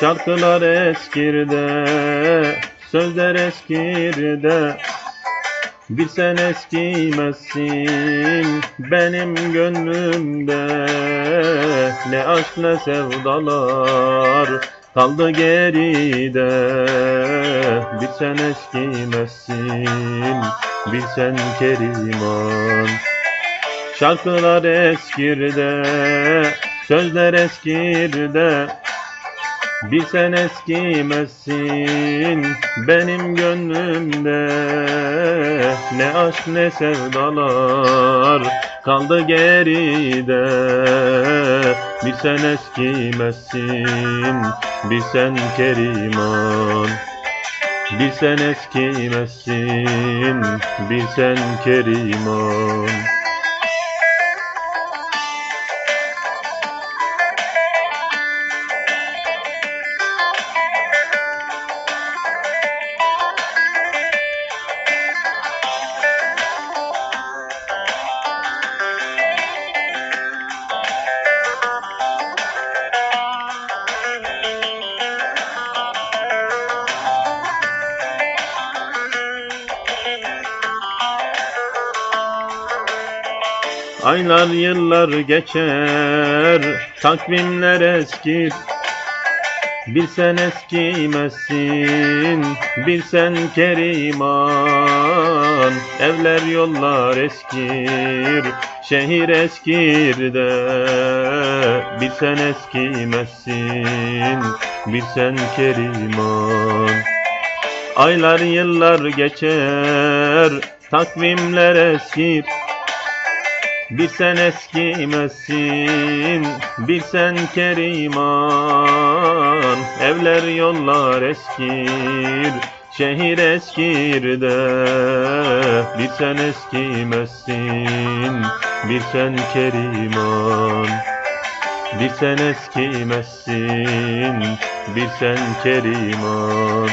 Şarkılar eskirde, sözler eskirde. Bir sen eskimezsin benim gönlümde. Ne aşk ne sevdalar kaldı geride. Bir sen eskimezsin bir sen keriman. Şarkılar eskirde, sözler eskirde Bir sen eskimezsin benim gönlümde. Ne aşk ne sevdalar kaldı geride. Bir sen eskimezsin, bir sen keriman. Bir sen eskimezsin, bir sen keriman Aylar yıllar geçer, takvimler eskir. Bir sen eskimezsin, bir sen keriman. Evler yollar eskir, şehir eskir de. Bir sen eskimezsin, bir sen keriman. Aylar yıllar geçer, takvimler eskir bir sen eskimezsin, bir sen keriman. Evler yollar eskir, şehir eskir de Bir sen eskimezsin, bir sen keriman. Bir sen eskimezsin, bir sen keriman